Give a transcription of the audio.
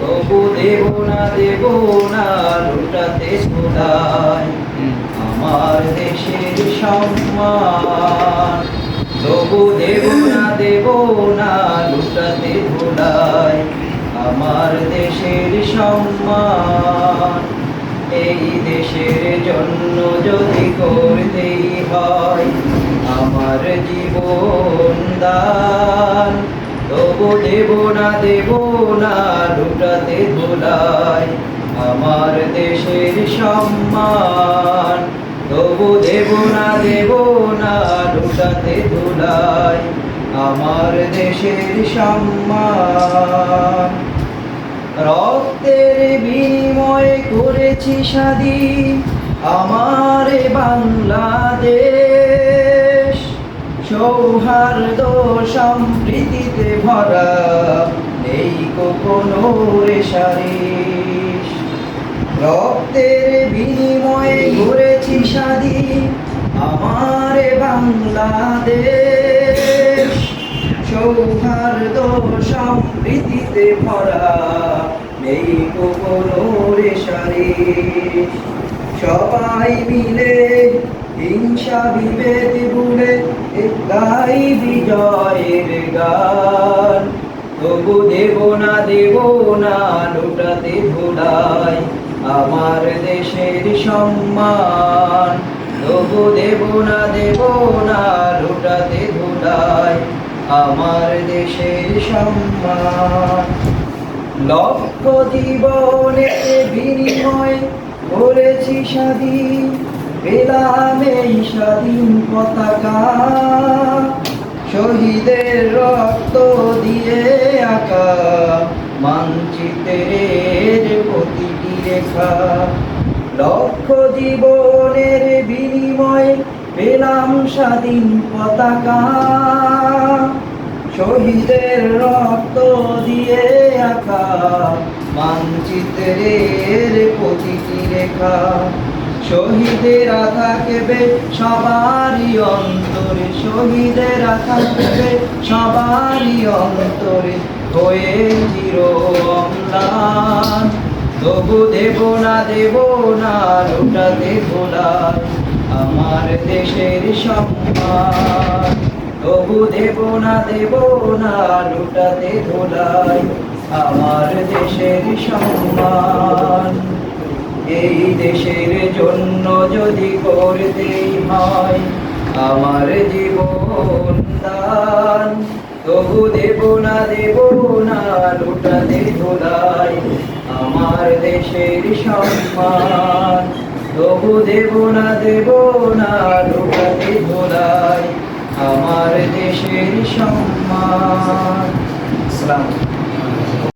তবু দেব না দেব না, লুটাতে ছোটায় আমার দেশের সম্মান। তবু দেব না দেব না আমার দেশের সম্মান। এই দেশের জন্য যদি করতেই হয়, আমার জীবন দান। তবু দেব না দেব না, লুটাতে ভোলায় আমার দেশের সম্মান। তবু দেব না দেব না, লুটাতে ধুলাই। আমার দেশের সম্মান। রক্তের বিনিময়ে করেছি স্বাধীন। আমার বাংলাদেশ সৌহার্দ সম্প্রীতিতে ভরা। নেই কোনো রেশারিস রক্তের বিনিময়ে গড়েছি স্বাধীন আমার বাংলাদেশ। সৌহার্দ সম্প্রীতিতে ভরা। নেই কোনো রেশারিস সবাই মিলে হিংসা বিভেদ গাই বিজয়ের গান। তবু দেব না দেব না, লুটাতে ভুলাই আমার দেশের সম্মান। তবু দেব না দেব না, লুটাতে ভুলাই আমার দেশের সম্মান। লক্ষ জীবনের বিনিময় করেছি স্বাধীন, পেলাম এই স্বাধীন পতাকা। শহীদের রক্ত দিয়ে আঁকা মানচিত্রের প্রতিটি রেখা। লক্ষ জীবনের বিনিময়ে পেলাম স্বাধীন পতাকা। শহীদের রক্ত দিয়ে আঁকা মানচিত্রের প্রতিটি রেখা। শহীদেরা থাকবে সবারই অন্তরে শহীদেরা থাকবে সবারই অন্তরে হয়ে চির অম্লান তবু দেব না দেব না লুটাতে ভোলায় আমার দেশের সম্মান। তবু দেব না দেব না লুটাতে ভোলায় আমার দেশের সম্মান। এই দেশের জন্য যদি করতেই হয় আমার জীবন দান। তবু দেব না দেব না লুটাতে ভোলাই আমার দেশের সম্মান। তবু দেব না দেব না লুটাতে ভোলাই আমার দেশের সম্মান। আলাইকুম।